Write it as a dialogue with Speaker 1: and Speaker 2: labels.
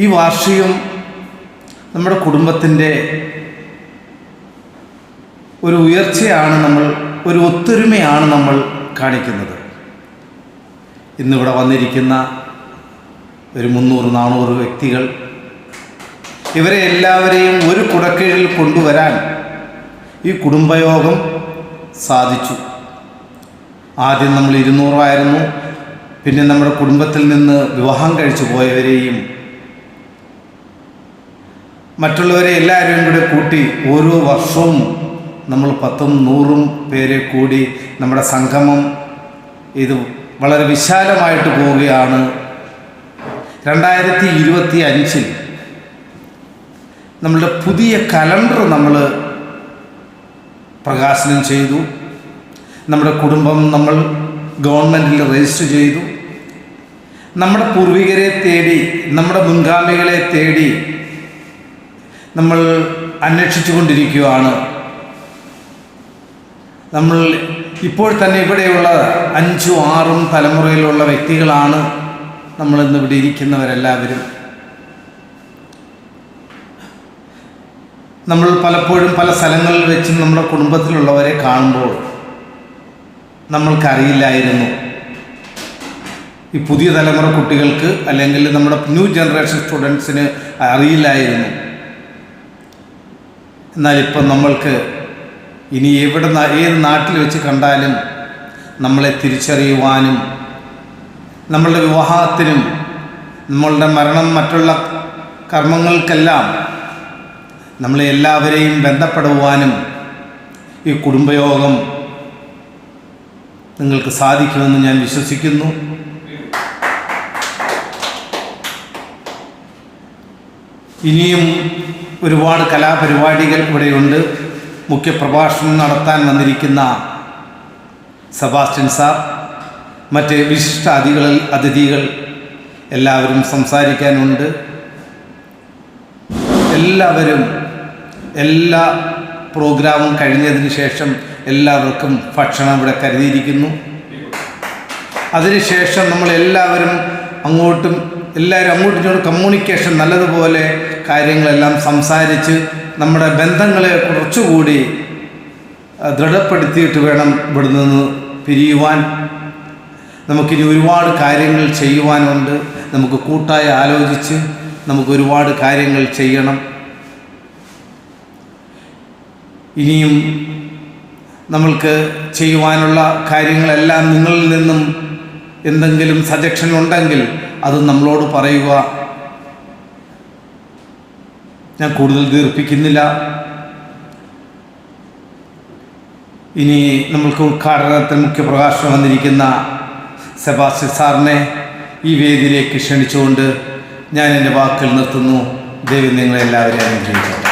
Speaker 1: ഈ വാർഷികം നമ്മുടെ കുടുംബത്തിന്റെ ഒരു ഉയർച്ചയാണ് നമ്മൾ ഒരു ഒത്തൊരുമയാണ് നമ്മൾ കാണിക്കുന്നത്. ഇന്നിവിടെ വന്നിരിക്കുന്ന ഒരു മുന്നൂറ് നാനൂറ് വ്യക്തികൾ ഇവരെ എല്ലാവരെയും ഒരു കുടക്കീഴിൽ കൊണ്ടുവരാൻ ഈ കുടുംബയോഗം സാധിച്ചു. ആദ്യം നമ്മൾ ഇരുന്നൂറായിരുന്നു പിന്നെ നമ്മുടെ കുടുംബത്തിൽ നിന്ന് വിവാഹം കഴിച്ചു പോയവരെയും മറ്റുള്ളവരെ എല്ലാവരെയും കൂടെ കൂട്ടി ഓരോ വർഷവും നമ്മൾ പത്തും നൂറും പേരെ കൂടി നമ്മുടെ സംഗമം ഇത് വളരെ വിശാലമായിട്ട് പോവുകയാണ്. രണ്ടായിരത്തി ഇരുപത്തി അഞ്ചിൽ നമ്മളുടെ പുതിയ കലണ്ടർ നമ്മൾ പ്രകാശനം ചെയ്തു. നമ്മുടെ കുടുംബം നമ്മൾ ഗവൺമെന്റിൽ രജിസ്റ്റർ ചെയ്തു. നമ്മുടെ പൂർവികരെ തേടി നമ്മുടെ മുൻഗാമികളെ തേടി നമ്മൾ അന്വേഷിച്ചു കൊണ്ടിരിക്കുകയാണ് നമ്മൾ ഇപ്പോൾ തന്നെ ഇവിടെയുള്ള അഞ്ചും ആറും തലമുറയിലുള്ള വ്യക്തികളാണ് നമ്മളിന്ന് ഇവിടെ ഇരിക്കുന്നവരെല്ലാവരും. നമ്മൾ പലപ്പോഴും പല സ്ഥലങ്ങളിൽ വെച്ചും നമ്മുടെ കുടുംബത്തിലുള്ളവരെ കാണുമ്പോൾ നമ്മൾക്കറിയില്ലായിരുന്നു. ഈ പുതിയ തലമുറ കുട്ടികൾക്ക് അല്ലെങ്കിൽ നമ്മുടെ ന്യൂ ജനറേഷൻ സ്റ്റുഡൻസിന് അറിയില്ലായിരുന്നു. എന്നാൽ ഇപ്പം നമ്മൾക്ക് ഇനി എവിടെ ഏത് നാട്ടിൽ വെച്ച് കണ്ടാലും നമ്മളെ തിരിച്ചറിയുവാനും നമ്മളുടെ വിവാഹത്തിനും നമ്മളുടെ മരണം മറ്റുള്ള കർമ്മങ്ങൾക്കെല്ലാം നമ്മളെ എല്ലാവരെയും ബന്ധപ്പെടുവാനും ഈ കുടുംബയോഗം നിങ്ങൾക്ക് സാധിക്കുമെന്ന് ഞാൻ വിശ്വസിക്കുന്നു. ഇനിയും ഒരുപാട് കലാപരിപാടികൾ ഇവിടെയുണ്ട്. മുഖ്യപ്രഭാഷണം നടത്താൻ വന്നിരിക്കുന്ന സെബാസ്റ്റ്യൻ സാർ മറ്റ് വിശിഷ്ട അതിഥികളിൽ അതിഥികൾ എല്ലാവരും സംസാരിക്കാനുണ്ട്. എല്ലാവരും എല്ലാ പ്രോഗ്രാമും കഴിഞ്ഞതിന് ശേഷം എല്ലാവർക്കും ഭക്ഷണം ഇവിടെ കരുതിയിരിക്കുന്നു. അതിനുശേഷം നമ്മൾ എല്ലാവരും അങ്ങോട്ടും എല്ലാവരും അങ്ങോട്ടും കമ്മ്യൂണിക്കേഷൻ നല്ലതുപോലെ കാര്യങ്ങളെല്ലാം സംസാരിച്ച് നമ്മുടെ ബന്ധങ്ങളെ കുറച്ചുകൂടി ദൃഢപ്പെടുത്തിയിട്ട് വേണം ഇവിടെ നിന്ന് പിരിയുവാൻ. നമുക്കിനി ഒരുപാട് കാര്യങ്ങൾ ചെയ്യുവാനുണ്ട്. നമുക്ക് കൂട്ടായി ആലോചിച്ച് നമുക്ക് ഒരുപാട് കാര്യങ്ങൾ ചെയ്യണം. ഇനിയും നമ്മൾക്ക് ചെയ്യുവാനുള്ള കാര്യങ്ങളെല്ലാം നിങ്ങളിൽ നിന്നും എന്തെങ്കിലും സജഷൻ ഉണ്ടെങ്കിൽ അത് നമ്മളോട് പറയുക. ഞാൻ കൂടുതൽ ദീർഘിപ്പിക്കുന്നില്ല ഇനി നമ്മൾക്ക് ഉദ്ഘാടനത്തിന് മുഖ്യപ്രകാശനം വന്നിരിക്കുന്ന സെബാസ്റ്റ്യൻ സാറിനെ ഈ വേദിയിലേക്ക് ക്ഷണിച്ചുകൊണ്ട് ഞാൻ എന്റെ വാക്കുകൾ നിർത്തുന്നു. ദൈവം നിങ്ങളെല്ലാവരെയും അനുഗ്രഹിച്ചു